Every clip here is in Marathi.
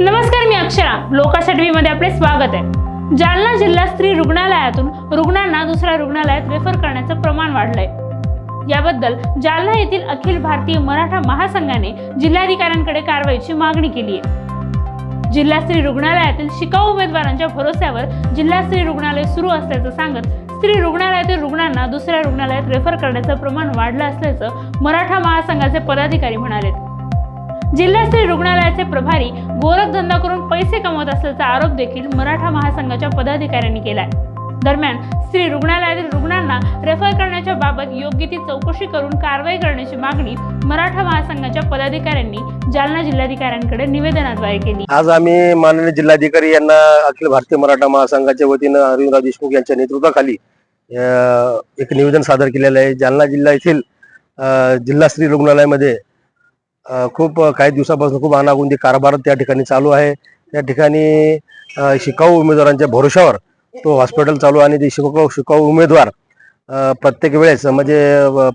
नमस्कार मी अक्षरा. लोकाशा टीव्ही आपले स्वागत आहे. जालना जिल्हा स्त्री रुग्णालयातून रुग्णांना दुसऱ्या रुग्णालयात रेफर करण्याचं प्रमाण वाढलंय. याबद्दल जालना येथील अखिल भारतीय मराठा महासंघाने जिल्हाधिकाऱ्यांकडे कारवाईची मागणी केली आहे. जिल्हा स्त्री रुग्णालयातील शिकाऊ उमेदवारांच्या भरोस्यावर जिल्हा स्त्री रुग्णालय सुरू असल्याचं सांगत स्त्री रुग्णालयातील रुग्णांना दुसऱ्या रुग्णालयात रेफर करण्याचं प्रमाण वाढलं असल्याचं मराठा महासंघाचे पदाधिकारी म्हणाले जिल्हा स्त्री रुग्णालयाचे प्रभारी गोरखधंदा करून पैसे कमवत असल्याचा आरोप देखील मराठा महासंघाच्या पदाधिकाऱ्यांनी केलाय. दरम्यान स्त्री रुग्णालयातील रुग्णांना रेफर करण्याच्या बाबत योग्य ती चौकशी करून कारवाई करण्याची मागणी मराठा महासंघाच्या पदाधिकाऱ्यांनी जालना जिल्हाधिकाऱ्यांकडे निवेदनाद्वारे केली. आज आम्ही माननीय जिल्हाधिकारी यांना अखिल भारतीय मराठा महासंघाच्या वतीनं अरविंदराव देशमुख यांच्या नेतृत्वाखाली एक निवेदन सादर केलेलं आहे. जालना जिल्हा येथील जिल्हा स्त्री रुग्णालयामध्ये खूप काही दिवसापासून खूप अनागुंदी कारभार त्या ठिकाणी चालू आहे. त्या ठिकाणी शिकाऊ उमेदवारांच्या भरोशावर तो हॉस्पिटल चालू आणि ते शिकाऊ शिकाऊ उमेदवार प्रत्येक वेळेस म्हणजे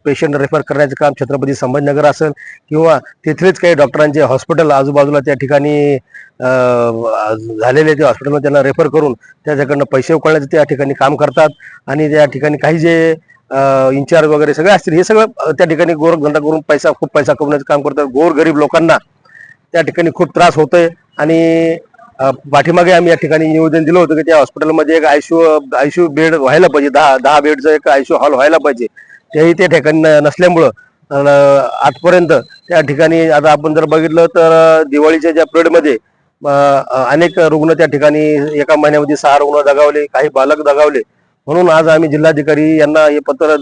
पेशंट रेफर करण्याचं काम छत्रपती संभाजीनगर असेल किंवा तिथलेच काही डॉक्टरांचे हॉस्पिटल आजूबाजूला त्या ठिकाणी झालेले ते हॉस्पिटलमध्ये त्यांना रेफर करून त्याच्याकडनं पैसे उकळण्याचं त्या ठिकाणी काम करतात. आणि त्या ठिकाणी काही जे इन्चार्ज वगैरे सगळे असतील. हे सगळं त्या ठिकाणी गोरखधंदा करून पैसा खूप पैसा कमवण्याचं काम करतात. गोर गरीब लोकांना त्या ठिकाणी खूप त्रास होतोय. आणि पाठीमागे आम्ही या ठिकाणी निवेदन दिलं होतं की त्या हॉस्पिटलमध्ये एक आयसीयू आयसीयू बेड व्हायला पाहिजे. दहा दहा बेडचं एक आयसीयू हॉल व्हायला पाहिजे. तेही त्या ठिकाणी नसल्यामुळं आजपर्यंत त्या ठिकाणी आता आपण जर बघितलं तर दिवाळीच्या ज्या पिरियडमध्ये अनेक रुग्ण त्या ठिकाणी एका महिन्यामध्ये सहा रुग्ण दगावले काही बालक दगावले. म्हणून आज आम्ही जिल्हाधिकारी यांना हे पत्र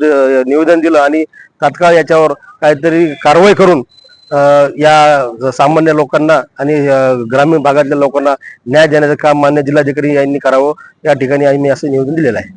निवेदन दिलं आणि तात्काळ याच्यावर काहीतरी कारवाई करून या सामान्य लोकांना आणि ग्रामीण भागातल्या लोकांना न्याय देण्याचं काम मान्य जिल्हाधिकारी यांनी करावं. या ठिकाणी आम्ही असं निवेदन दिलेलं आहे.